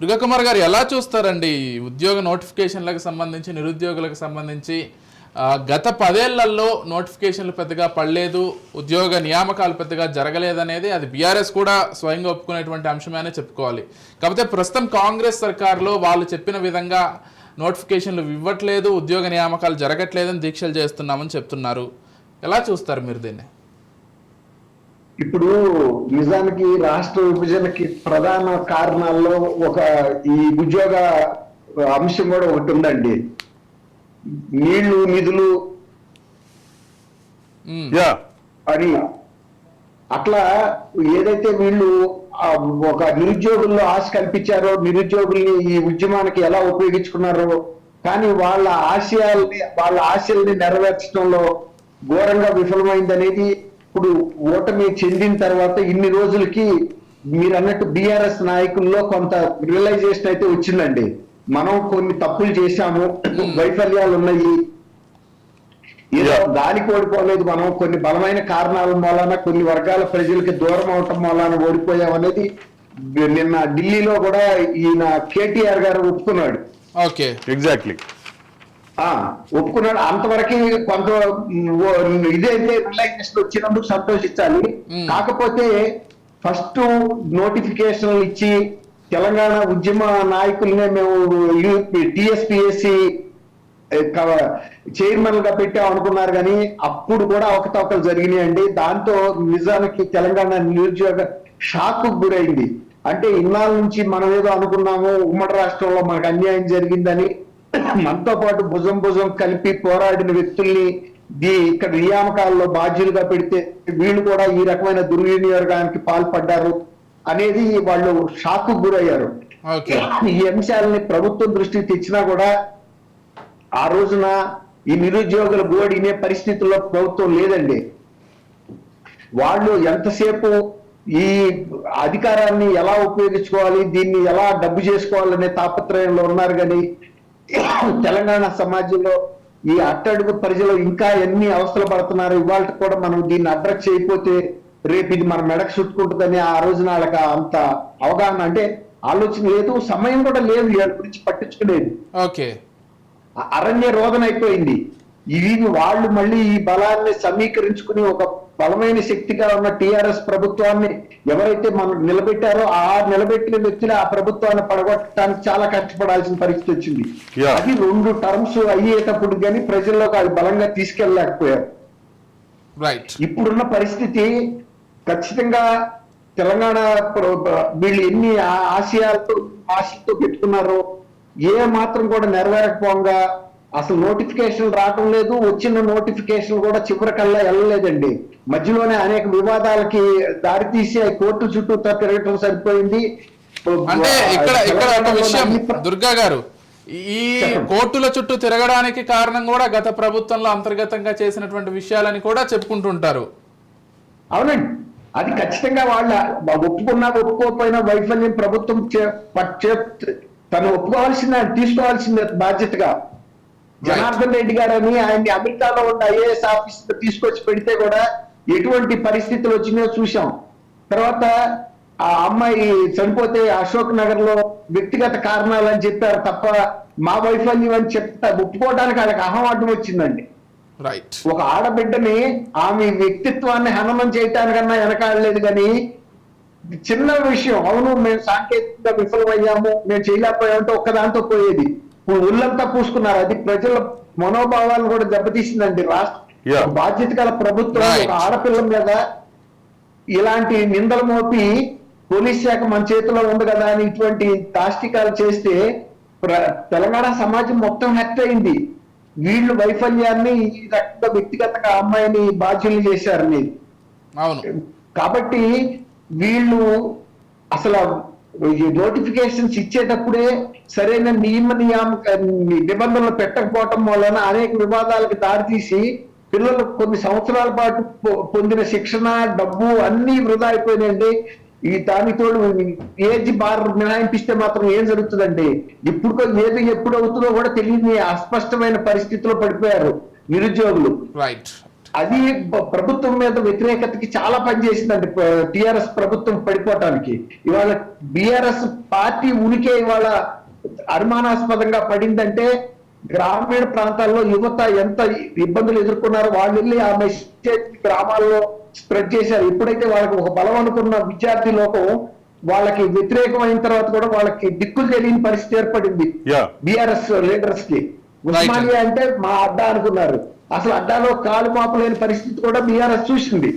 దుర్గాకుమార్ గారు ఎలా చూస్తారండి? ఉద్యోగ నోటిఫికేషన్లకు సంబంధించి నిరుద్యోగులకు సంబంధించి గత పదేళ్ళలో నోటిఫికేషన్లు పెద్దగా పడలేదు ఉద్యోగ నియామకాలు పెద్దగా జరగలేదనేది అది బీఆర్ఎస్ కూడా స్వయంగా ఒప్పుకునేటువంటి అంశమే చెప్పుకోవాలి. కాకపోతే ప్రస్తుతం కాంగ్రెస్ సర్కార్లో వాళ్ళు చెప్పిన విధంగా నోటిఫికేషన్లు ఇవ్వట్లేదు ఉద్యోగ నియామకాలు జరగట్లేదని దీక్షలు చేస్తున్నామని చెప్తున్నారు. ఎలా చూస్తారు మీరు దీన్ని? ఇప్పుడు నిజానికి రాష్ట్ర విభజనకి ప్రధాన కారణాల్లో ఒక ఈ ఉద్యోగ అంశం కూడా ఒకటి ఉందండి. నీళ్ళు నిధులు. అని అట్లా ఏదైతే వీళ్ళు ఆ ఒక నిరుద్యోగుల్లో ఆశ కల్పించారో నిరుద్యోగుల్ని ఈ ఉద్యమానికి ఎలా ఉపయోగించుకున్నారో కానీ వాళ్ళ ఆశయాల్ని వాళ్ళ ఆశల్ని నెరవేర్చడంలో ఘోరంగా విఫలమైందనేది ఇప్పుడు ఓటమి చెందిన తర్వాత ఇన్ని రోజులకి మీరు అన్నట్టు బీఆర్ఎస్ నాయకుల్లో కొంత రియలైజేషన్ అయితే వచ్చిందండి. మనం కొన్ని తప్పులు చేశాము వైఫల్యాలు ఉన్నాయి. ఏదో. దానికి ఓడిపోలేదు మనం కొన్ని బలమైన కారణాల మూలాన కొన్ని వర్గాల ప్రజలకి దూరం అవటం మూలాన ఓడిపోయాం అనేది నిన్న ఢిల్లీలో కూడా ఈయన కేటీఆర్ గారు ఒప్పుకున్నాడు. ఓకే ఎగ్జాక్ట్లీ ఒప్పుకున్నాడు. అంతవరకు కొంత ఇదైతే రిలాక్సేషన్ వచ్చినందుకు సంతోషించాలి. కాకపోతే ఫస్ట్ నోటిఫికేషన్లు ఇచ్చి తెలంగాణ ఉద్యమ నాయకులనే మేము టిఎస్పిఎస్సి చైర్మన్గా పెట్టాం అనుకున్నారు కానీ అప్పుడు కూడా అవకతవకలు జరిగినాయండి. దాంతో నిజానికి తెలంగాణ నిరుద్యోగ షాక్ గురైంది. అంటే ఇన్నాళ్ళ నుంచి మనం ఏదో అనుకున్నాము ఉమ్మడి రాష్ట్రంలో మనకు అన్యాయం జరిగిందని మనతో పాటు భుజం భుజం కలిపి పోరాడిన వ్యక్తుల్ని దీ ఇక్కడ నియామకాల్లో బాధ్యులుగా పెడితే వీళ్ళు కూడా ఈ రకమైన దుర్వినియోగానికి పాల్పడ్డారు అనేది వాళ్ళు షాక్ గురయ్యారు. ఈ అంశాలని ప్రభుత్వం దృష్టికి తెచ్చినా కూడా ఆ రోజున ఈ నిరుద్యోగుల గోడినే పరిస్థితుల్లో ప్రభుత్వం లేదండి. వాళ్ళు ఎంతసేపు ఈ అధికారాన్ని ఎలా ఉపయోగించుకోవాలి దీన్ని ఎలా డబ్బు చేసుకోవాలనే తాపత్రయంలో ఉన్నారు కానీ తెలంగాణ సమాజంలో ఈ అట్టడుగు ప్రజలు ఇంకా ఎన్ని అవస్థలు పడుతున్నారు? ఇవాళ కూడా మనం దీన్ని అడ్రస్ చేయకపోతే రేపు ఇది మన మెడకు చుట్టుకుంటుందని ఆ రోజున వాళ్ళకి అంత అవగాహన అంటే ఆలోచన లేదు సమయం కూడా లేదు వీళ్ళ గురించి పట్టించుకునేది ఓకే. అరణ్య రోదన అయిపోయింది. ఇవి వాళ్ళు మళ్ళీ ఈ బలాన్ని సమీకరించుకుని ఒక బలమైన శక్తిగా ఉన్న టిఆర్ఎస్ ప్రభుత్వాన్ని ఎవరైతే మనం నిలబెట్టారో ఆ నిలబెట్టిన వ్యక్తులు ఆ ప్రభుత్వాన్ని పడగొట్టడానికి చాలా కష్టపడాల్సిన పరిస్థితి వచ్చింది. అది రెండు టర్మ్స్ అయ్యేటప్పుడు కానీ ప్రజల్లోకి అది బలంగా తీసుకెళ్ళలేకపోయారు. రైట్ ఇప్పుడున్న పరిస్థితి ఖచ్చితంగా తెలంగాణ వీళ్ళు ఎన్ని ఆశయాలతో ఆశలతో పెట్టుకున్నారో ఏ మాత్రం కూడా నెరవేరకపోగా అసలు నోటిఫికేషన్ రావటం లేదు వచ్చిన నోటిఫికేషన్ కూడా చివరికల్లా వెళ్ళలేదండి. మధ్యలోనే అనేక వివాదాలకి దారితీసి కోర్టు చుట్టూ తిరగటం సరిపోయింది. అంటే ఇక్కడ ఇక్కడ ఒక విషయం దుర్గా గారు ఈ. కోర్టుల చుట్టూ తిరగడానికి కారణం కూడా గత ప్రభుత్వంలో అంతర్గతంగా చేసినటువంటి విషయాలని కూడా చెప్పుకుంటుంటారు. అవునండి. అది ఖచ్చితంగా వాళ్ళ ఒప్పుకున్నా ఒప్పుకోకపోయినా వైఫల్యం ప్రభుత్వం తను ఒప్పుకోవాల్సిన తీసుకోవాల్సిన బాధ్యతగా. జనార్దన్ రెడ్డి గారని ఆయన్ని అమెరికాలో ఉన్న ఐఏఎస్ ఆఫీస్ తీసుకొచ్చి పెడితే కూడా ఎటువంటి పరిస్థితులు వచ్చినాయో చూసాం తర్వాత ఆ అమ్మాయి చనిపోతే అశోక్ నగర్లో వ్యక్తిగత కారణాలు అని చెప్పారు తప్ప మా వైఫల్యం అని చెప్తా ఒప్పుకోవడానికి వాళ్ళకి అహం వచ్చిందండి. రైట్ ఒక ఆడబిడ్డని ఆమె వ్యక్తిత్వాన్ని హననం చేయటానికన్నా వెనకాడలేదు కానీ చిన్న విషయం అవును మేము సాంకేతికంగా విఫలమయ్యాము మేము చేయలేకపోయామంటే ఒక్కదాంతో పోయేది. ఇప్పుడు ఒళ్ళంతా పూసుకున్నారు. అది ప్రజల మనోభావాలను కూడా దెబ్బతీసిందండి రాష్ట్ర బాధ్యత గల ప్రభుత్వం. ఒక ఆడపిల్ల మీద ఇలాంటి నిందలు మోపి పోలీస్ శాఖ మన చేతిలో ఉంది కదా అని ఇటువంటి దాష్టికాలు చేస్తే తెలంగాణ సమాజం మొత్తం హత్య అయింది. వీళ్ళు వైఫల్యాన్ని ఈ రకంగా వ్యక్తిగతంగా అమ్మాయిని బాధ్యులు చేశారు మీరు కాబట్టి వీళ్ళు అసలు నోటిఫికేషన్స్ ఇచ్చేటప్పుడే సరైన నియమ నియామక నిబంధనలు పెట్టకపోవటం వలన అనేక వివాదాలకు దారితీసి పిల్లలు కొన్ని సంవత్సరాల పాటు పొ- పొందిన శిక్షణ డబ్బు అన్ని వృధా అయిపోయినాయండి. ఈ దానితోడు ఏజ్ బార్ మినహాయింపిస్తే మాత్రం ఏం జరుగుతుందండి? ఇప్పుడు ఏది ఎప్పుడు అవుతుందో కూడా తెలియని అస్పష్టమైన పరిస్థితిలో పడిపోయారు నిరుద్యోగులు. రైట్ అది ప్రభుత్వం మీద వ్యతిరేకతకి చాలా పనిచేసిందండి టిఆర్ఎస్ ప్రభుత్వం పడిపోవటానికి. ఇవాళ బిఆర్ఎస్ పార్టీ ఉనికి ఇవాళ అనుమానాస్పదంగా పడిందంటే గ్రామీణ ప్రాంతాల్లో యువత ఎంత ఇబ్బందులు ఎదుర్కొన్నారో వాళ్ళు వెళ్ళి ఆ మెసేజ్ గ్రామాల్లో స్ప్రెడ్ చేశారు. ఎప్పుడైతే వాళ్ళకి ఒక బలం అనుకున్న విద్యార్థి లోకం వాళ్ళకి వ్యతిరేకం అయిన తర్వాత కూడా వాళ్ళకి దిక్కులు తెలియని పరిస్థితి ఏర్పడింది. బిఆర్ఎస్ లీడర్స్కి ఉస్మానియా అంటే మా అడ్డా అనుకున్నారు. అసలు అడ్డాలో కాలు మాపలేని పరిస్థితి కూడా బీఆర్ఎస్ చూసింది.